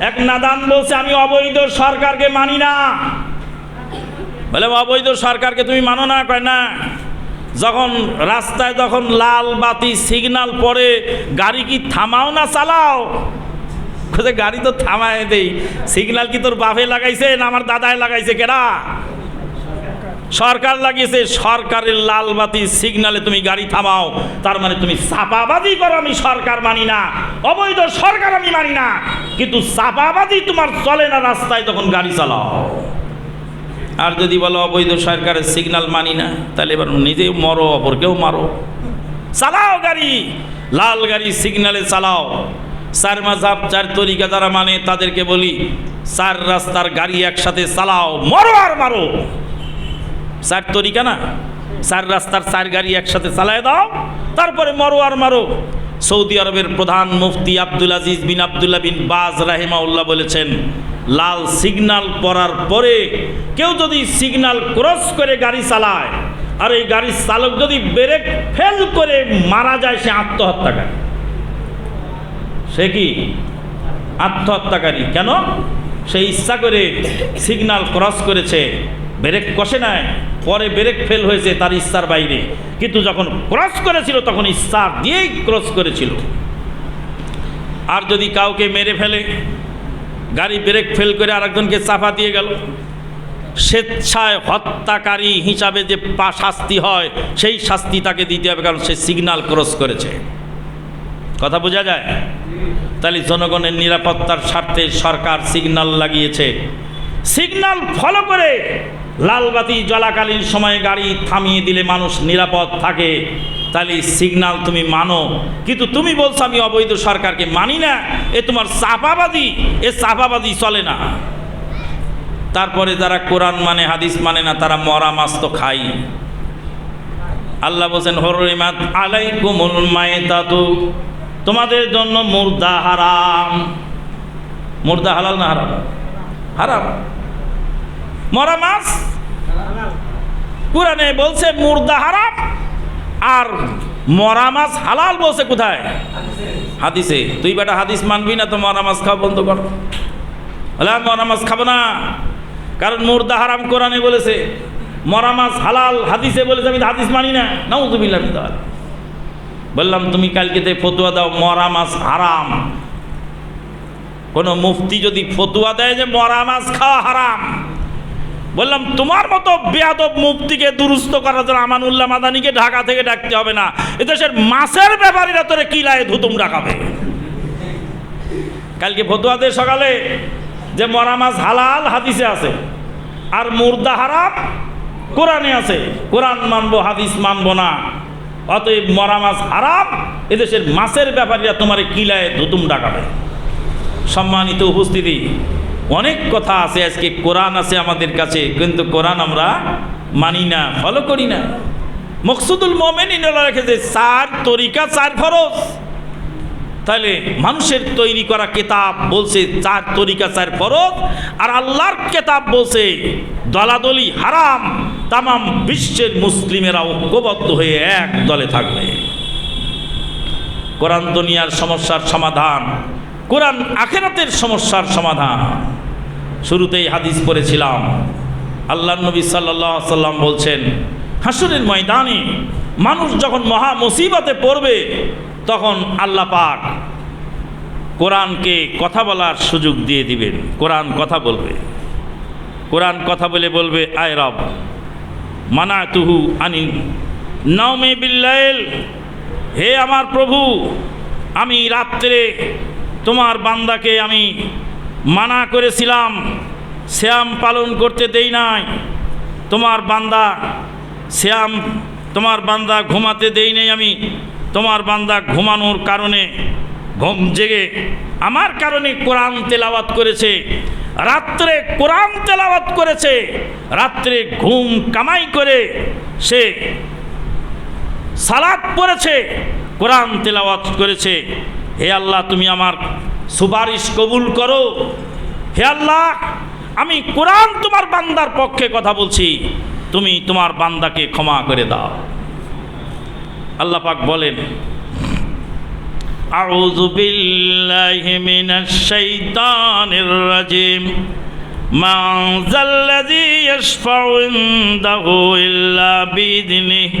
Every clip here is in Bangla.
এক নাদান বলছে, আমি অবৈধ সরকারকে মানি না। বলে, অবৈধ সরকারকে তুমি মানো না? কয়, না। যখন রাস্তায় যখন লাল বাতি সিগনাল পড়ে, গাড়ি কি থামাও না চালাও? গাড়ি তো থামায় দেই। সিগনাল কি তোর বাফে লাগাইছে না আমার দাদায় লাগাইছে, কেডা? সরকার লাগিয়েছে, সরকারের লাল বাতি সিগনালে তুমি গাড়ি থামাও, তার মানে তুমি চাপাবাদি করো, আমি সরকার মানি না। অবৈধ সরকার আমি মানি না। কিন্তু চাপাবাদি তোমার চলে না রাস্তায় তখন গাড়ি চালাও। আর যদি বলো অবৈধ সরকারের সিগনাল মানি না, তাহলে এবার নিজেও মরো, অপরকেও মারো। চালাও গাড়ি, লাল গাড়ি সিগনালে চালাও। চার মাঝাব চার তরিকা যারা মানে তাদেরকে বলি চার রাস্তার গাড়ি একসাথে চালাও, মরো আর মারো। চার তরিকা না? চার রাস্তার চার গাড়ি একসাথে চালায় দাও, তারপরে মরো আর মারো। সৌদি আরবের প্রধান মুফতি আব্দুল আজিজ বিন আবদুল্লাহ বিন বাজ রাহেমাউল্লাহ বলেছেন, লাল সিগনাল পড়ার পরে কেউ যদি সিগনাল ক্রস করে গাড়ি চালায়, আর এই গাড়ির চালক যদি ব্রেক ফেল করে মারা যায়, সে আত্মহত্যাকারী। সে কি? আত্মহত্যাকারী। কেন? সে ইচ্ছা করে সিগনাল ক্রস করেছে, ব্রেক কষে নেয় পরে ব্রেক ফেল হয়েছে তার ইচ্ছার বাইরে। কিন্তু যখন ক্রস করেছিল, তখন ইচ্ছা দিয়েই ক্রস করেছিল। আর যদি কাউকে মেরে ফেলে, গাড়ি ব্রেক ফেল করে আরেকজনকে চাপা দিয়ে গেল, স্বেচ্ছায় হত্যাকারী হিসাবে যে পা শাস্তি হয়, সেই শাস্তি তাকে দিতে হবে, কারণ সে সিগনাল ক্রস করেছে। কথা বোঝা যায়? তাহলে জনগণের নিরাপত্তার স্বার্থে সরকার সিগনাল লাগিয়েছে। সিগনাল ফলো করে লালবাতি জলাকালীন সময়ে গাড়ি থামিয়ে দিলে মানুষ নিরাপদ থাকে। তাহলে সিগন্যাল তুমি মানো। কিন্তু তুমি বলছো, আমি অবৈধ সরকারকে মানি না। এ তোমার চাপাবাদী এ চাপাবাদী চলে না। তারপরে যারা কোরআন মানে হাদিস মানে না, তারা মরা মাছ তো খাই আল্লাহ বলছেন, হরিমাত আলাইকুমুল মায়তাতু তোমাদের জন্য মুর্দা হারাম। মুর্দা হালাল না হারাম? হারাম। মরা মাছ? কোরআনে বলছে, মুর্দা হারাম, আর মরা মাছ হালাল বলছে কোথায়? হাদিসে। তুই বেটা হাদিস মানবি না, তো মরা মাছ খাওয়া বন্ধ কর। বলে মরা মাছ খাব না। কারণ মুর্দা হারাম কোরআনে বলেছে, মরা মাছ হালাল হাদিসে বলেছে, আমি হাদিস মানি না। আমি তাহলে বললাম, তুমি কালকেতে ফতুয়া দাও, মরা মাছ হারাম। কোনো মুফতি যদি ফতুয়া দেয় যে মরা মাছ খাওয়া হারাম বললাম, তোমার মতো বেয়াদব মুফতিকে দুরুস্ত করার জন্য আমানুল্লাহ মাদানিকে ঢাকা থেকে ডাকতে হবে না। এদেশের মাছের ব্যাপারীরা তোরে কিলায় ধুতুম ডাকাবে কালকে ফতুয়াতে সকালে যে মরা মাছ হালাল হাদিসে আছে, আর মুর্দা হারাম কোরআনে আছে। কোরআন মানবো, হাদিস মানবো না। অতএব মরা মাছ হারাম এদেশের মাছের ব্যাপারীরা তোমার কিলায় ধুতুম ডাকাবে সম্মানিত উপস্থিতি। অনেক কথা আছে, আজকে কোরআন আছে আমাদের কাছে, কিন্তু কোরআন আমরা মানি না ফলো করি না। মকসুদুল মোমেন রেখেছে চার তরিকা চার ফরজ। তাহলে মানুষের তৈরি করা কেতাব বলছে চার তরিকা চার ফরজ। আর আল্লাহর কেতাব বলছে, দলাদলি হারাম। তামাম বিশ্বের মুসলিমেরা ঐক্যবদ্ধ হয়ে এক দলে থাকবে। কোরআন দুনিয়ার সমস্যার সমাধান কোরআন আখেরাতের সমস্যার সমাধান। শুরুতেই হাদিস পড়েছিলাম। আল্লাহ নবী সাল্লাহ সাল্লাম বলছেন, হাসুরের ময়দানে মানুষ যখন মহা মুসিবতে পড়বে, তখন আল্লাহ পাক কোরআনকে কথা বলার সুযোগ দিয়ে দিবেন। কোরআন কথা বলবে। কোরআন কথা বলে বলবে, আয় রব মানা তুহু আনি নাওমে বিল্লাইল হে আমার প্রভু, আমি রাত্রে তোমার বান্দাকে আমি মানা করেছিলাম, শ্যাম পালন করতে দেই নাই। তোমার বান্দা শ্যাম, তোমার বান্দা ঘুমাতে দেই নাই আমি। তোমার বান্দা ঘুমানোর কারণে ঘুম জেগে আমার কারণে কোরআন তেলাওয়াত করেছে, রাত্রে কোরআন তেলাওয়াত করেছে, রাত্রে ঘুম কামাই করে সে সালাদ পড়েছে, কোরআন তেলাওয়াত করেছে। হে আল্লাহ, তুমি আমার সুপারিশ কবুল করো। হে আল্লাহ, আমি কোরআন তোমার বান্দার পক্ষে কথা বলছি। তুমি তোমার বান্দাকে ক্ষমা করে দাও। আল্লাহ পাক বলেন, আউযু বিল্লাহি মিনাশ শাইতানির রাজিম। মা যাল্লাযী ইয়াশফাউ ইনদাহু ইল্লা বিইذنিহি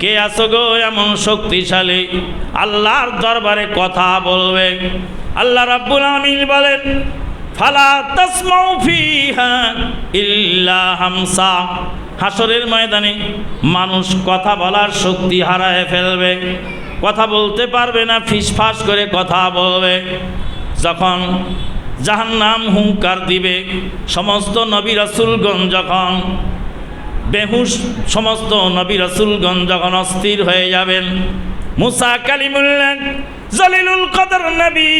কে আছো গো এমন শক্তিশালী? আল্লাহর দরবারে কথা বলবে। আল্লাহ রাব্বুল আলামিন বলেন, ফালা তাসমাউ ফিহা ইল্লা হামসা। হাসরের ময়দানে মানুষ কথা বলার শক্তি হারায় ফেলবে। কথা বলতে পারবে না, ফিসফাস করে কথা বলবে। যখন জাহান্নাম হুঙ্কার দিবে। সমস্ত নবী রাসুলগণ যখন বেহুশ, সমস্ত নবী রাসুলগণ যখন অস্থির হয়ে যাবেন। মুসা কালিমুল্লাহ, জলিলুল কদর নবী,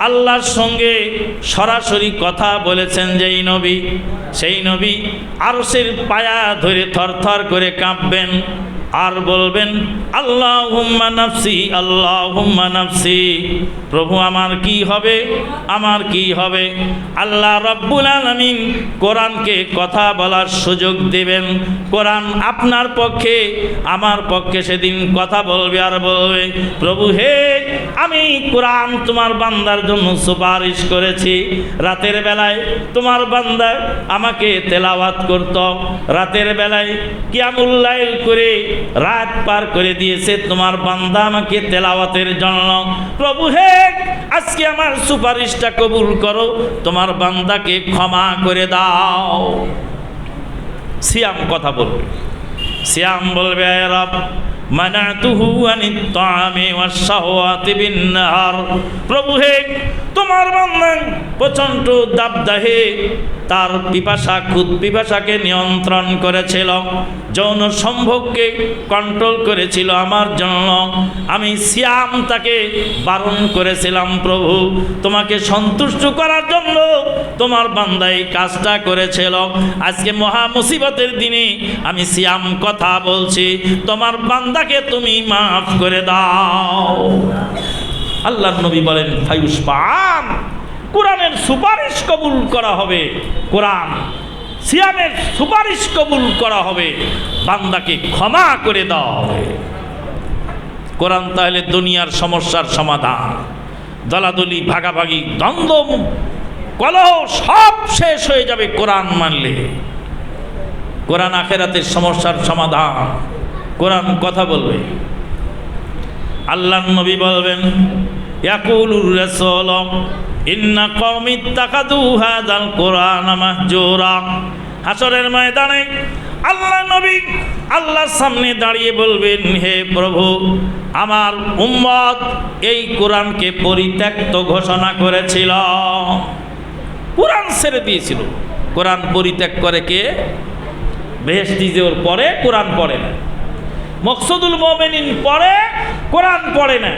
আল্লাহর সঙ্গে সরাসরি কথা বলেছেন যেই নবী। সেই নবী আরসের পায়া ধরে থরথর করে কাঁপবেন। আর বলবেন আল্লাহ হুম্মা নাফসি আল্লাহ হুম্মা নাফসি। প্রভু, আমার কি হবে? আমার কি হবে? আল্লাহ রব্বুল আলমিন কোরআনকে কথা বলার সুযোগ দেবেন। কোরআন আপনার পক্ষে, আমার পক্ষে সেদিন কথা বলবে আর বলবে, প্রভু, হে, আমি কোরআন তোমার বান্দার জন্য সুপারিশ করেছি। রাতের বেলায় তোমার বান্দা আমাকে তেলাওয়াত করত। রাতের বেলায় কিয়ামুল্লাইল করে রাত পার করে দিয়েছে তোমার বান্দা আমাকে তেলাওয়াতের জন্য। প্রভু হে, আজকে আমার সুপারিশটা কবুল করো, তোমার বান্দাকে ক্ষমা করে দাও। সিয়াম কথা বলবে। সিয়াম বলবে, "আয় রব মানাতুহু আনিত তাআমি ওয়াস শাহওয়াতি বিন নাহার প্রভু হে, তোমার বান্দা প্রচণ্ড দাবদাহে তার পিপাসা, খুদ পিপাসাকে নিয়ন্ত্রণ করেছিল, যৌন সম্ভোগকে কন্ট্রোল করেছিল আমার জন্য। আমি সিয়াম তাকে বারণ করেছিলাম, প্রভু, তোমাকে সন্তুষ্ট করার জন্য তোমার বান্দা এই কাজটা করেছিল। আজকে মহা মুসিবতের দিনে আমি সিয়াম কথা বলছি, তোমার বান্দাকে তুমি মাফ করে দাও। আল্লাহ নবী বলেন, ফায়ুস পান। কোরআনের সুপারিশ কবুল করা হবে। কোরআন সিয়ামের সুপারিশ কবুল করা হবে। বান্দাকে ক্ষমা করে দেওয়া হবে। কোরআন তাহলে দুনিয়ার সমস্যার সমাধান। দলাদলি, ভাগাভাগি দ্বন্দ্ব কলহ সব শেষ হয়ে যাবে কোরআন মানলে। কোরআন আখেরাতের সমস্যার সমাধান। কোরআন কথা বলবে। আল্লাহ নবী বলবেন, ইয়াকুলুর রাসূল, ইন্না কওমি ইত্তাখাযু হাযাল কোরআন মাহজুরা। হাসরের ময়দানে আল্লাহ নবী আল্লাহর সামনে দাঁড়িয়ে বলবেন, হে প্রভু, আমার উম্মত এই কোরআনকে পরিত্যক্ত ঘোষণা করেছিল। কোরআন ছেড়ে দিয়েছিল। কোরআন পরিত্যাগ করে কে? বেহেস্তি ওর পরে কোরআন পড়ে না। মকসুদুল মোমেনিন পড়ে, কোরআন পড়ে না।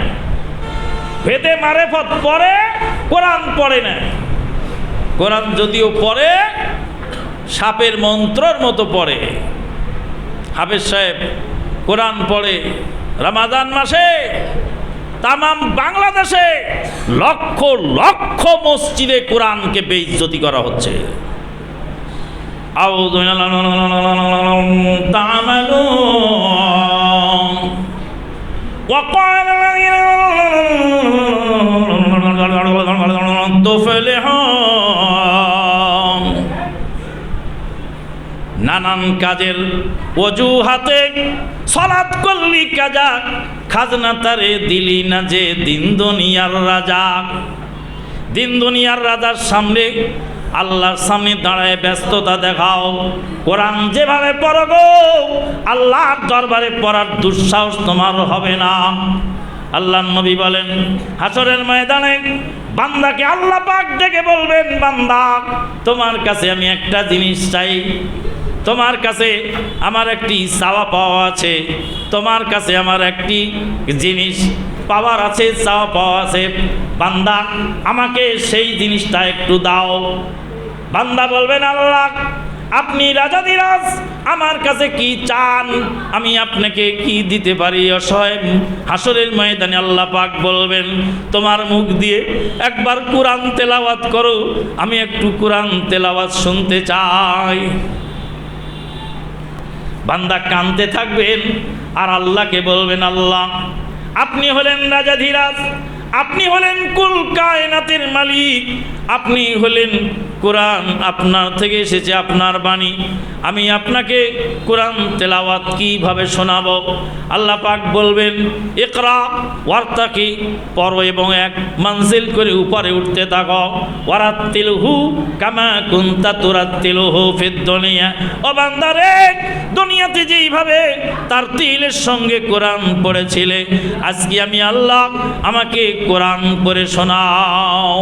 ভেদে মারেফত পড়ে, কোরআন পড়ে না। কোরআন যদিও পড়ে, সাপের মন্ত্রর মতো পড়ে। হাফেজ সাহেব, কোরআন পড়ে রমাদান মাসে, তামাম বাংলাদেশে লক্ষ লক্ষ মসজিদে কোরআনকে বেইজ্জতি করা হচ্ছে। أعوذ تعملون وقال الذين تفلحون নানান কাজের অজুহাতে সলাৎ করলি কাজা খাজনা তারে দিলি না যে দিন দুনিয়ার রাজা দিন দুনিয়ার রাজার সামনে আল্লাহর সামনে দাঁড়ায় ব্যস্ততা দেখাও। কোরআন যেভাবে পড়ো গো, আল্লাহর দরবারে পড়ার দুঃসাহস তোমার হবে না। আল্লাহ নবী বলেন, হাসরের ময়দানে বান্দাকে আল্লাহ পাক ডেকে বলবেন, বান্দা, তোমার কাছে আমি একটা জিনিস চাই। তোমার কাছে আমার একটি চাওয়া পাওয়া আছে। তোমার কাছে আমার একটি জিনিস পাওয়ার আছে, চাওয়া পাওয়া আছে। বান্দা, আমাকে সেই জিনিসটা একটু দাও। বান্দা বলবেন আল্লাহ, আপনি রাজাদিরাজ আমার কাছে কি চান? আমি আপনাকে কি দিতে পারি অসহায়? হাসরের ময়দানে আল্লাহ পাক বলবেন, তোমার মুখ দিয়ে একবার কোরআন তেলাওয়াত করো, আমি একটু কোরআন তেলাওয়াত শুনতে চাই। বান্দা কানতে থাকবেন আর আল্লাহকে বলবেন, আল্লাহ আপনি হলেন রাজা ধীরাজ আপনি হলেন কুল কায়নাতের মালিক আপনি হলেন কোরআন, আপনার থেকে এসেছে আপনার বাণী। আমি আপনাকে কোরআন তেলাওয়াত কীভাবে শোনাব? আল্লাহ পাক বলবেন একরা ওয়ার্তাকি পর এবং এক মানজিল করে উপরে উঠতে থাকো। ওয়ারাত্তিল হু কামা কুন্তা তুরাত্তিল হু ফিদ দুনিয়া। ও বান্দারে, দুনিয়াতে যেইভাবে তার তিলের সঙ্গে কোরআন পড়েছিলে, আজকে আমি আল্লাহ আমাকে কোরআন পড়ে শোনাও।